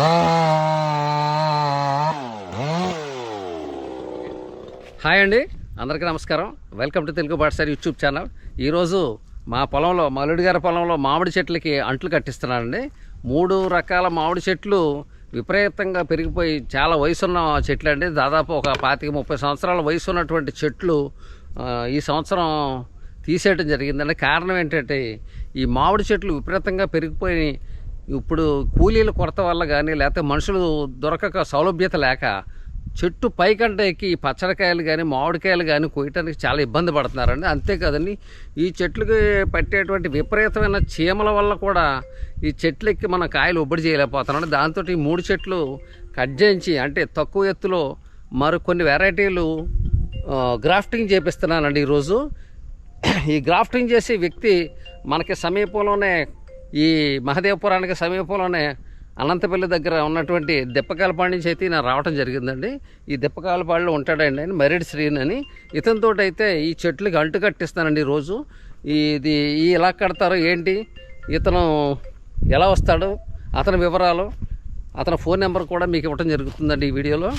Hi అండి. అందరికీ నమస్కారం. వెల్కమ్ టు తెలుగు పాఠశాల యూట్యూబ్ ఛానల్. ఈరోజు మా పొలంలో మల్లుడి గారి పొలంలో మామిడి చెట్లకి అంట్లు కట్టిస్తున్నానండి మూడు రకాల మామిడి చెట్లు విపరీతంగా పెరిగిపోయి చాలా వయసున్న చెట్లు అండి దాదాపు ఒక పాతిక ముప్పై సంవత్సరాల వయసు ఉన్నటువంటి చెట్లు ఈ సంవత్సరం తీసేయడం జరిగిందండి. కారణం ఏంటంటే ఈ మామిడి చెట్లు విపరీతంగా పెరిగిపోయి ఇప్పుడు కూలీల కొరత వల్ల కానీ లేకపోతే మనుషులు దొరకక సౌలభ్యత లేక చెట్టు పైకంట ఎక్కి పచ్చడికాయలు కానీ మామిడికాయలు కానీ కోయటానికి చాలా ఇబ్బంది పడుతున్నారండి. అంతేకాదండి ఈ చెట్లకి పట్టేటువంటి విపరీతమైన చీమల వల్ల కూడా ఈ చెట్లు ఎక్కి మన కాయలు ఒబ్బడి చేయలేకపోతున్నాం దాంతో ఈ మూడు చెట్లు కట్ చేయించి అంటే తక్కువ ఎత్తులో మరి కొన్ని వెరైటీలు గ్రాఫ్టింగ్ చేపిస్తున్నానండి ఈరోజు. ఈ గ్రాఫ్టింగ్ చేసే వ్యక్తి మనకి సమీపంలోనే ఈ మహదేవపురానికి సమీపంలోనే అనంతపల్లి దగ్గర ఉన్నటువంటి దెప్పకాలపాడి నుంచి అయితే నేను రావటం జరిగిందండి. ఈ దెప్పకాలపాడిలో ఉంటాడండి ఆయన మరిడి శ్రీన్ అని. ఇతనితో అయితే ఈ చెట్లకి అంటు కట్టిస్తానండి ఈరోజు ఇది ఈ ఎలా కడతారో ఏంటి ఇతను ఎలా వస్తాడు అతని వివరాలు అతని ఫోన్ నెంబర్ కూడా మీకు ఇవ్వటం జరుగుతుందండి ఈ వీడియోలో.